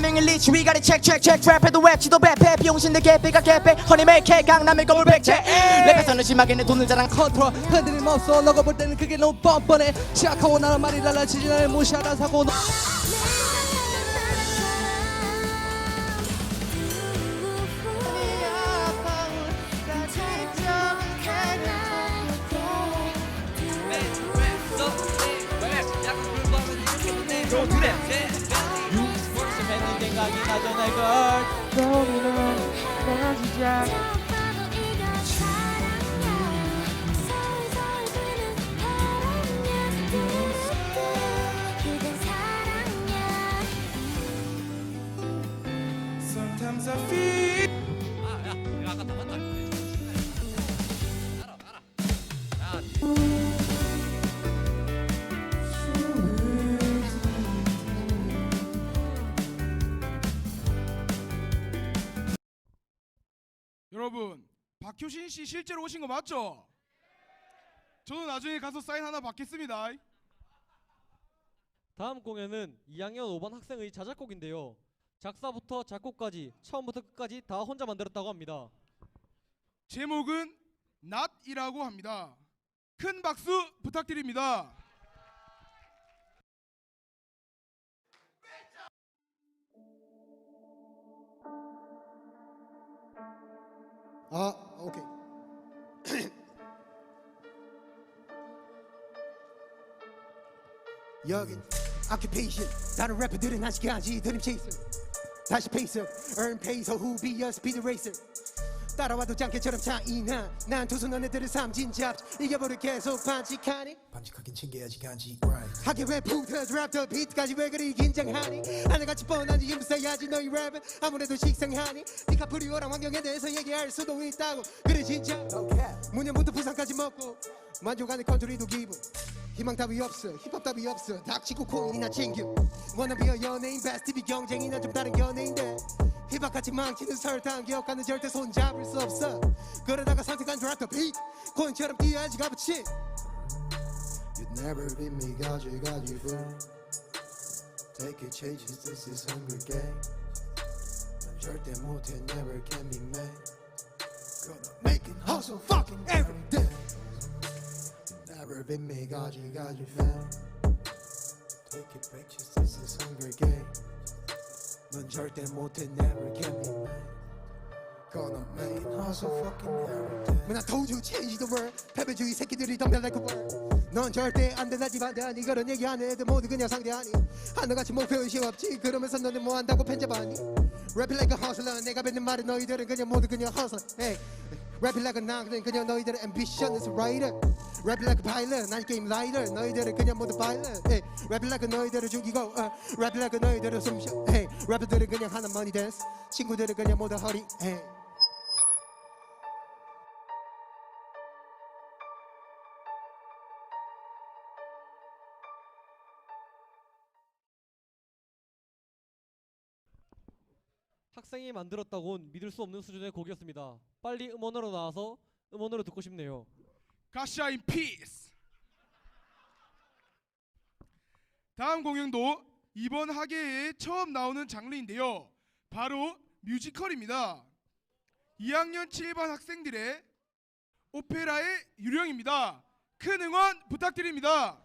남영일 리치 위가리 책책책 트랩해도 랩치도 배패 비용신들 개패가 개패 허니메이케 강남의 거울 백채. 랩에서는 심하게 내 돈을 자랑 컨트롤. 흔들림 없어. 너가 볼 때는 그게 너무 뻔뻔해. 시작하고 나는 말이 달라지지 날 무시하다 사고. 너... 씨 실제로 오신 거 맞죠? 저도 나중에 가서 사인 하나 받겠습니다. 다음 공연은 2학년 5반 학생의 자작곡인데요. 작사부터 작곡까지 처음부터 끝까지 다 혼자 만들었다고 합니다. 제목은 낫이라고 합니다. 큰 박수 부탁드립니다. 아, 오케이. 여긴 occupation 다른 래퍼들은 한 시간지 드림 체이서 다시 페이스 earn pay so who be a speed racer 따라와도 짱깨처럼 차이나. 난 두손 너네들을 삼진 잡 이겨버려 계속 반칙하니? 반칙하긴 챙겨야지 간지. Right. 하게 왜 부터 드랍 더 비트까지 왜 그리 긴장하니? 하늘같이 뻔한지 힘써야지 너희 랩은 아무래도 식상하니? 니가 프리오랑 환경에 대해서 얘기할 수도 있다고. 그래 진짜. 문현부터 부산까지 먹고. 만족하는 컨트리도 기분 희망 따위 없어 힙합 따위 없어. 닥치고 코인이나 챙겨. 워너비어 연예인 베스트 TV 경쟁이나 좀 다른 연예인데 힙합같이 망치는 설탕 기억하는 절대 손잡을 수 없어 그러다가 선택한 드랍더 비트 코인처럼 뛰어야지 값어치 You'd never beat me 가지 가지 fool Take it changes this is Hunger Game 넌 절대 못해 never can be mad Gonna make it hustle fucking every day You'd never beat me 가지 가지 fam Take it pictures this is Hunger Game 넌 절대 못해 never be mad Gonna make it hustle fucking every day Man, I told you change the world 패배주의 새끼들이 덤벼 like a word 넌 절대 안 된다지 반대하니 그런 얘기 안 애들 모두 그냥 상대하니 하늘같이 목표 의식 없지 그러면서 너는 뭐 한다고 편집하니 Rapping like a hustler 내가 뱉는 말은 너희들은 그냥 모두 그냥 hustler hey. Rapping like a 나는 그냥 너희들의 ambition is writer Rapping like a pilot 난 게임 라이더 너희들은 그냥 모두 pilot hey. Rapping like 너희들을 죽이고 uh. Rapping like 너희들을 숨쉬어 hey. 래퍼들은 그냥 money dance 친구들은 그냥 모두 허리 hey. 학생이 만들었다곤 믿을 수 없는 수준의 곡이었습니다. 빨리 음원으로 나와서 음원으로 듣고 싶네요. 가샤 인 피스. 다음 공연도 이번 학예에 처음 나오는 장르인데요. 바로 뮤지컬입니다. 2학년 7반 학생들의 오페라의 유령입니다. 큰 응원 부탁드립니다.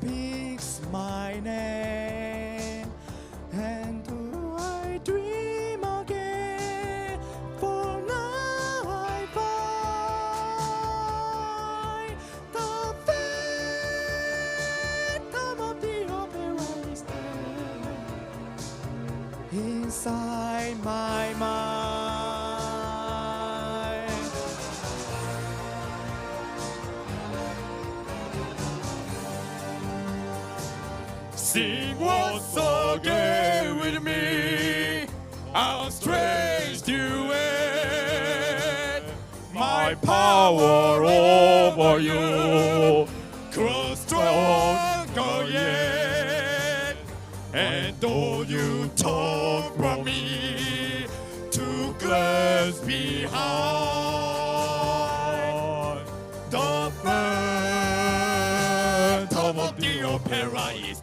Speaks my name. Power over you grows stronger yet. And though you talk from me to glass behind, the phantom of the opera is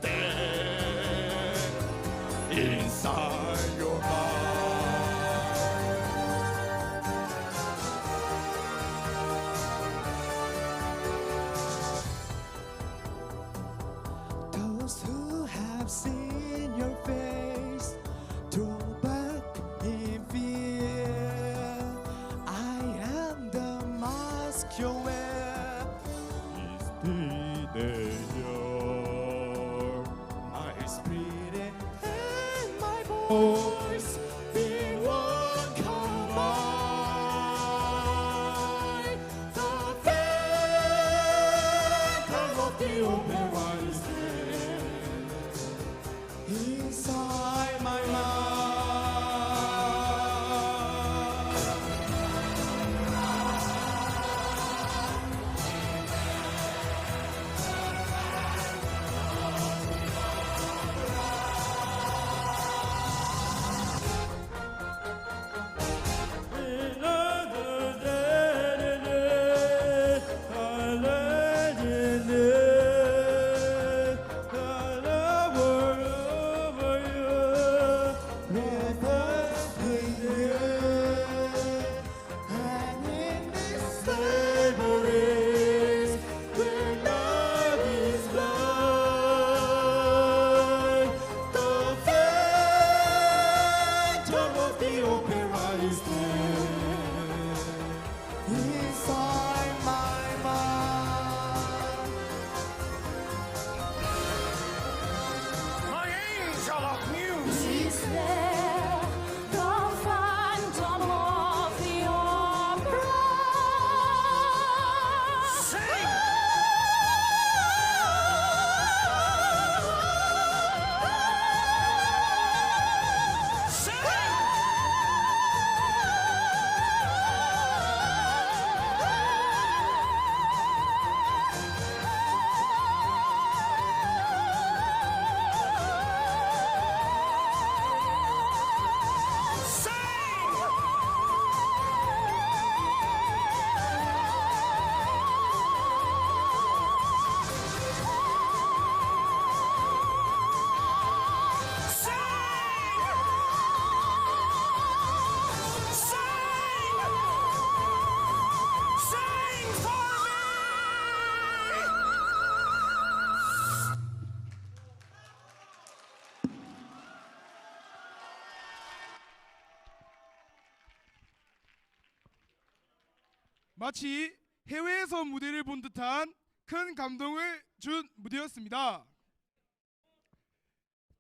마치 해외에서 무대를 본 듯한 큰 감동을 준 무대였습니다.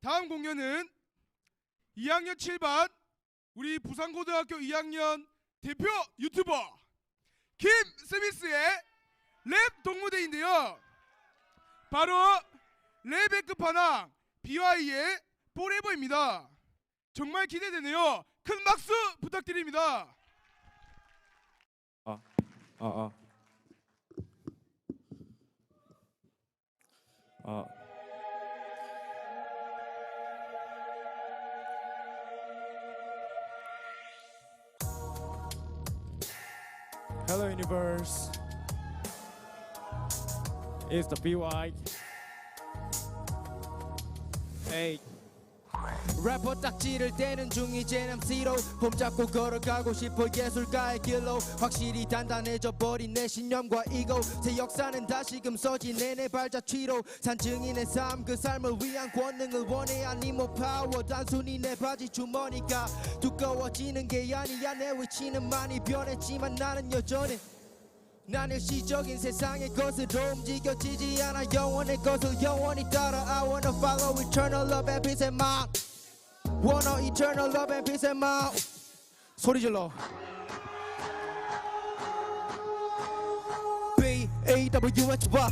다음 공연은 2학년 7반 우리 부산고등학교 2학년 대표 유튜버 김 스미스의 랩 동무대인데요. 바로 랩의 끝판왕 BY의 포레버입니다. 정말 기대되네요. 큰 박수 부탁드립니다. 아, 아. 아. Hello universe. It's the BY. Hey. 래퍼 딱지를 떼는 중 이젠 MC로 폼잡고 걸어가고 싶어 예술가의 길로 확실히 단단해져 버린 내 신념과 이고 새 역사는 다시금 서지네 내 발자취로. 산증인 내삶 그 삶을 위한 권능을 원해 아니 뭐 파워. 단순히 내 바지 주머니가 두꺼워지는 게 아니야. 내 위치는 많이 변했지만 나는 여전히 난 일시적인 세상의 것으로 움직여지지 않아. 영원의 것을 영원히 따라 I wanna follow eternal love and peace and mind Wanna eternal love and peace and my 소리 질러. B A W H 봐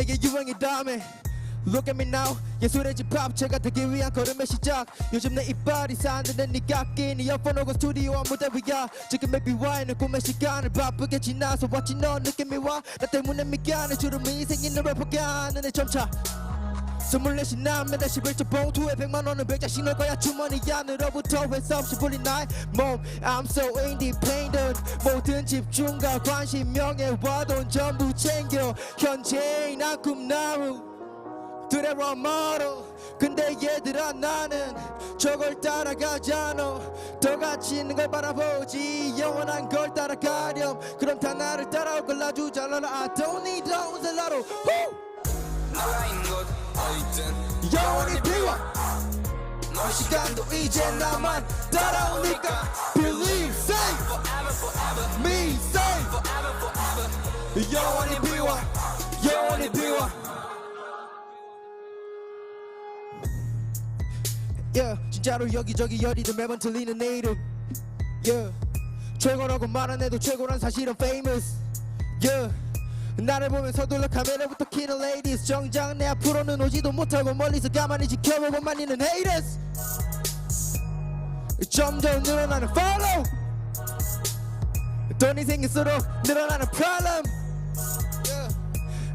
이게 유행의 다음에. Look at me now. 예술의 집합체가 되기 위한 걸음의 시작. 요즘 내 이빨이 산는데 네가 낀 이어폰 오고 스튜디오와 무대 위야. 지금 maybe Y는 꿈의 시간을 바쁘게 지나서 왔지. 너 느낌이 와나 때문에 미간에 주름이 생기는 래퍼가 눈에 점차 스물넷이 남면 다시 일조 봉투에 백만 원은 백장씩 넣을 거야. 주머니 안으로부터 회사 없이 불린 나의 몸. I'm so independent. 모든 집중과 관심 명예와 돈 전부 챙겨. 현재인 난 꿈나무. 들의 롤모델 근데 얘들아 나는 저걸 따라가잖아. 더 가치 있는 걸 바라보지. 영원한 걸 따라가렴. 그럼 다 나를 따라올 걸 아주 잘 알아 I don't need a lot of 너가 있는 곳 어디든 영원히 비워. 너 시간도 이제 나만 따라오니까 Believe safe Me safe 영원히 비워. 영원히 비워. Yeah, 진짜로 여기저기 열이도 매번 들리는 내 이름. Yeah. 최고라고 말 안 해도 최고란 사실은 famous. Yeah. 나를 보면 서둘러 카메라부터 키는 ladies. 정작 내 앞으로는 오지도 못하고 멀리서 가만히 지켜보고만 있는 haters. 점점 늘어나는 follow. 돈이 생길수록 늘어나는 problem.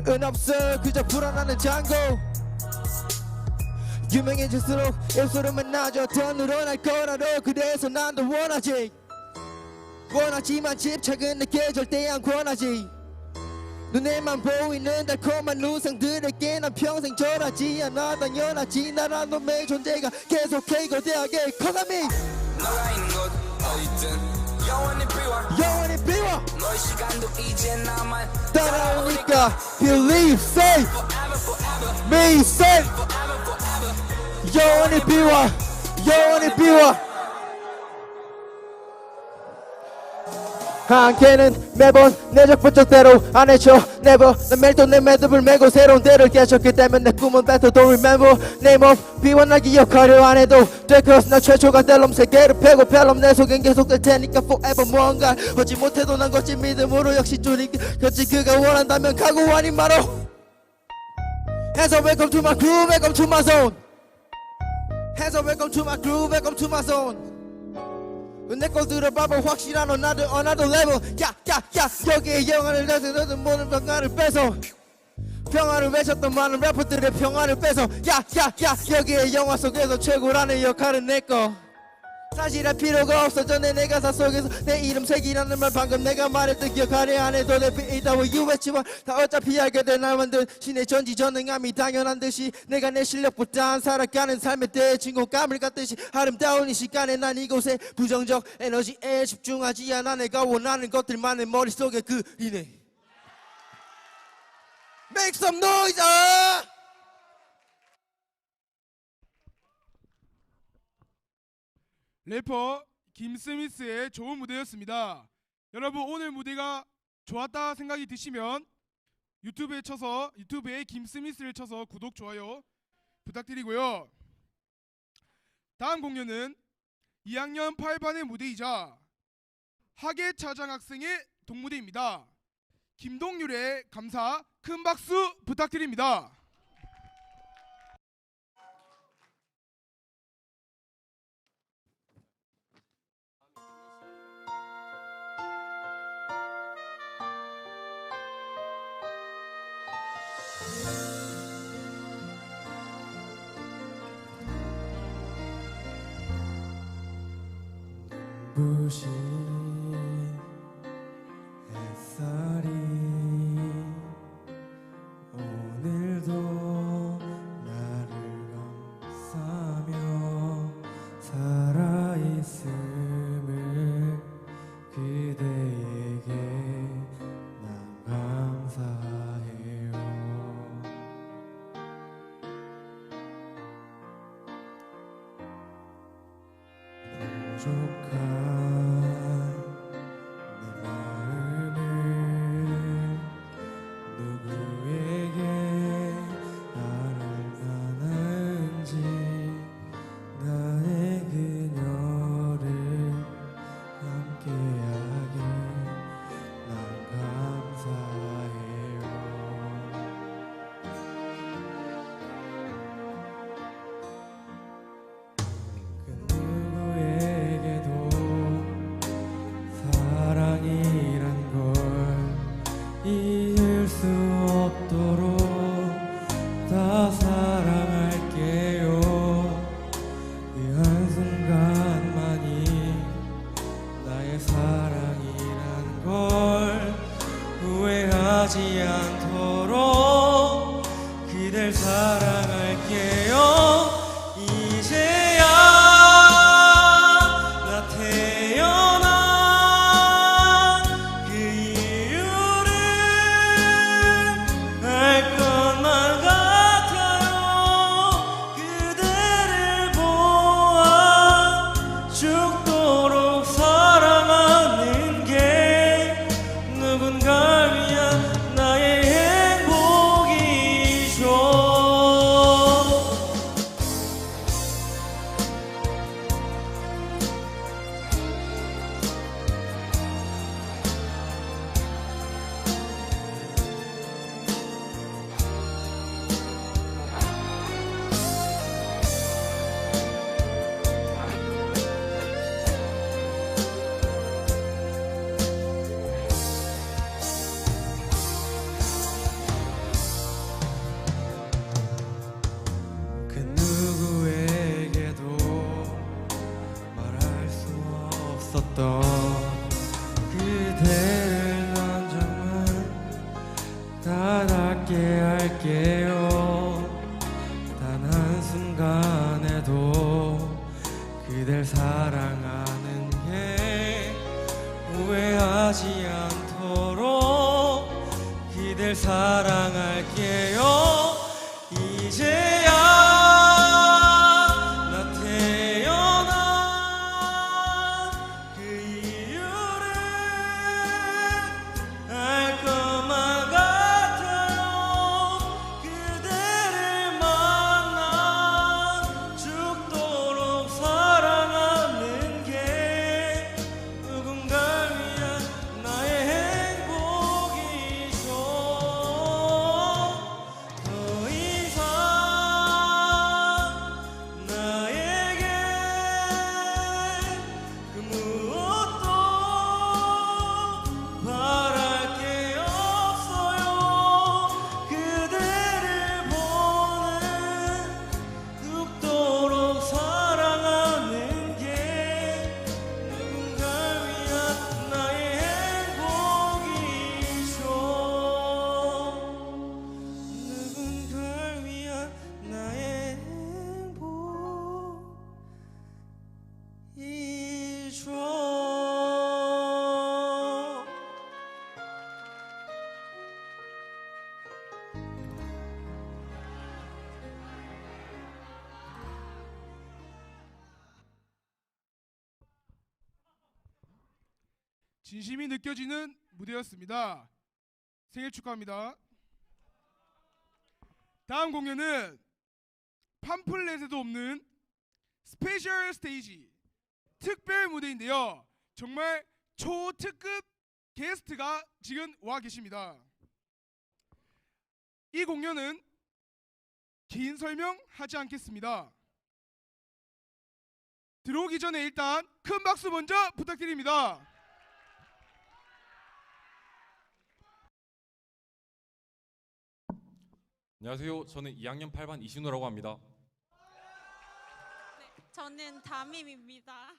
은 없어. 그저 불어나는 잔고. 유명해질수록 입소름은 나죠. 더 늘어날 거라도 그래서 난 더 원하지. 원하지만 집착은 내게 절대 안 권하지 눈에만 보이는 달콤한 우상들에게 난 평생 절하지 않아 당연하지. 나란 놈의 존재가 계속해 거대하게 economy 너가 있는 곳 어디든 영원히 비워. 영원히 비워. 너의 시간도 이제 나만 따라오니까 believe safe me safe 영원히 비워. 영원히 비워 한계는 매번 내 적부적대로 안 해쳐 never. 난 매일 또내 매듭을 메고 새로운 데를 깨쳤기 때문에 내 꿈은 better don't remember. name of 비워나 기억하려 안 해도 돼 cause 나 최초가 될놈 세계를 패고 펼놈 내 속엔 계속 될 테니까 forever 무언가 하지 못해도 난 걷지 믿음으로 역시 줄이 걷지 그가 원한다면 각오 아닌 말로 해서 welcome to my crew welcome to my zone. 해서 welcome to my crew welcome to my zone 내걸 들어봐봐 확실한 another another level. 야야야 여기에 영화를 내서 너는 모든 평화를 뺏어. 평화를 외쳤던 많은 래퍼들의 평화를 뺏어. 야야야 여기에 영화 속에서 최고라는 역할은 내꺼 사실 할 필요가 없어 전에 내 가사 속에서 내 이름 색이라는 말 방금 내가 말했던 기억하려 안 해도 내 있다고 유했지만 다 어차피 알게 된 날 만든 신의 전지전능함이 당연한 듯이 내가 내 실력보다 살아가는 삶에 대해 진공감을 갖듯이 아름다운 이 시간에 난 이곳에 부정적 에너지에 집중하지 않아 내가 원하는 것들만 내 머릿속에 그리네 Make some noise! 아! 래퍼 김스미스의 좋은 무대였습니다. 여러분 오늘 무대가 좋았다 생각이 드시면 유튜브에 쳐서 유튜브에 김스미스를 쳐서 구독 좋아요 부탁드리고요. 다음 공연은 2학년 8반의 무대이자 학예 차장 학생의 동무대입니다. 김동률의 감사 큰 박수 부탁드립니다. 부신 죽 다 닿게 할게요. 단 한순간에도 그댈 사랑하는 게 후회하지 않도록 그댈 사랑할게요 진심이 느껴지는 무대였습니다. 생일 축하합니다. 다음 공연은 팜플렛에도 없는 스페셜 스테이지 특별 무대인데요. 정말 초특급 게스트가 지금 와 계십니다. 이 공연은 긴 설명하지 않겠습니다. 들어오기 전에 일단 큰 박수 먼저 부탁드립니다. 안녕하세요. 저는 2학년 8반 이신우라고 합니다. 저는 담임입니다.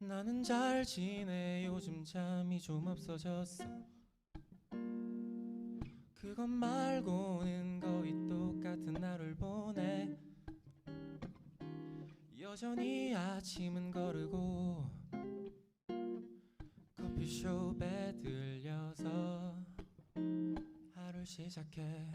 나는 잘 지내 요즘 잠이 좀 없어졌어 그것 말고는 거의 똑같은 하루를 보내. 여전히 아침은 거르고 커피숍에 들려서 하루를 시작해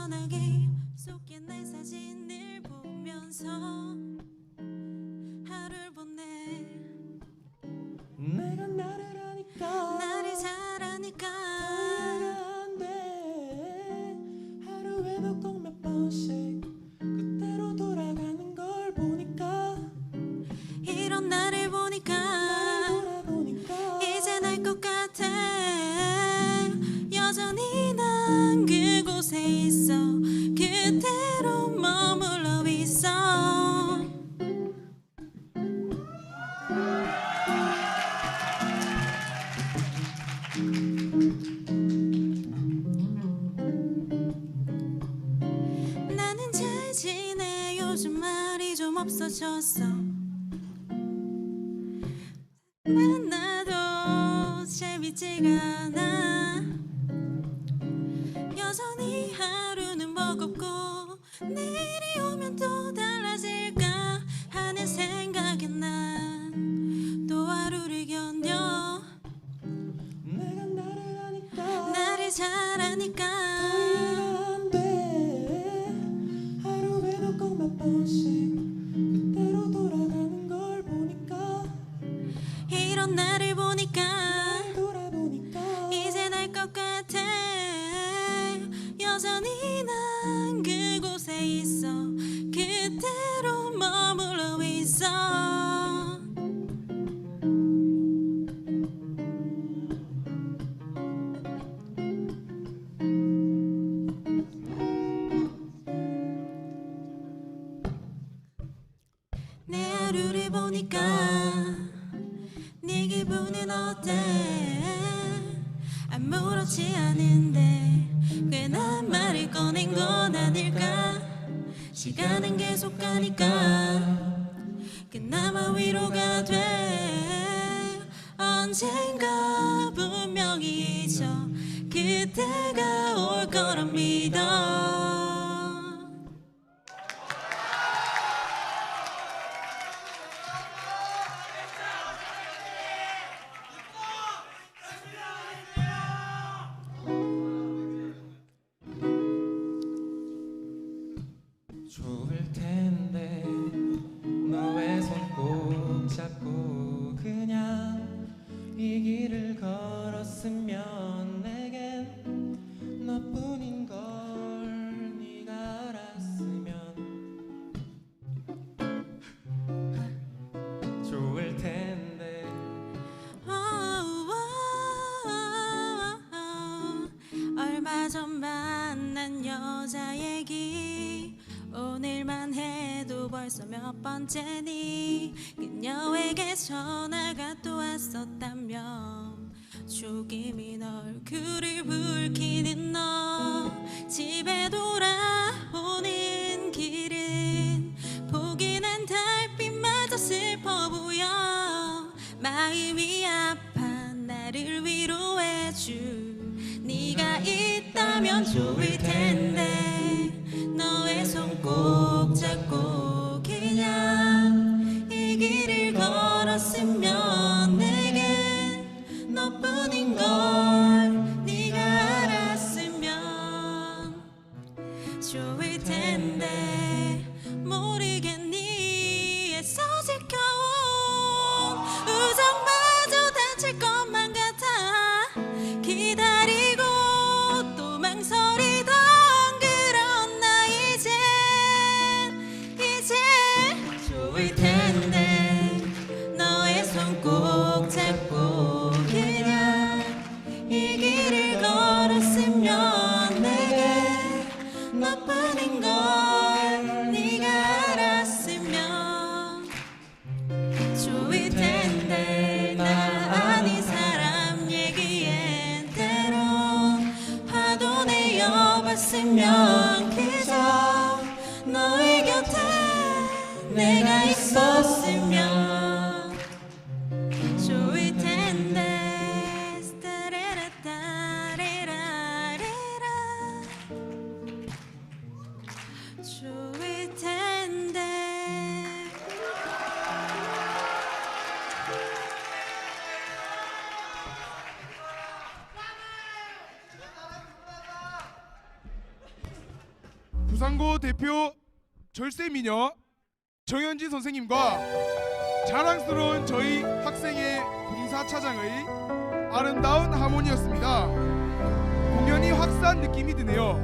전화기 속에 내 사진을 보면서 하루를 보내. 내가 나를 아니까. 나를 잘 아니까 버겁고 내일이 오면 또 달라질까 하는 생각에 난또 하루를 견뎌. 내가 나를 아니까. 나를 잘 아니까 네 기분은 어때? 아무렇지 않은데 괜한 말을 꺼낸 건 아닐까? 시간은 계속 가니까 그나마 위로가 돼. 언젠가 분명히 잊어 그때가 올 거라 믿어 몇 번째니 그녀에게 전화가 또 내가 있었으면 부산고 대표 절세 미녀 정현진 선생님과 자랑스러운 저희 학생의 봉사 차장의 아름다운 하모니였습니다. 공연이 확산 느낌이 드네요.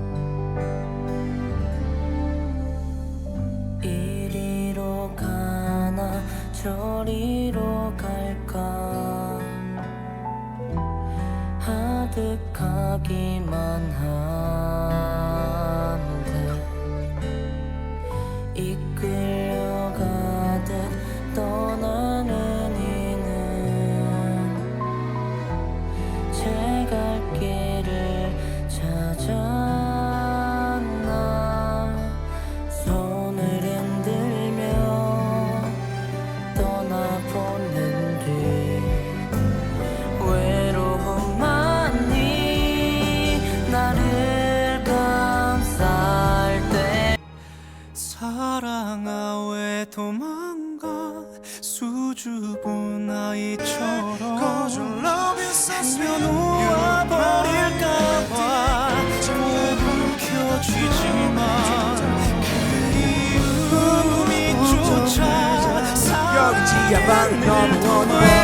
이리로 가나 저리로 갈까 하득하기만 한 야방 너무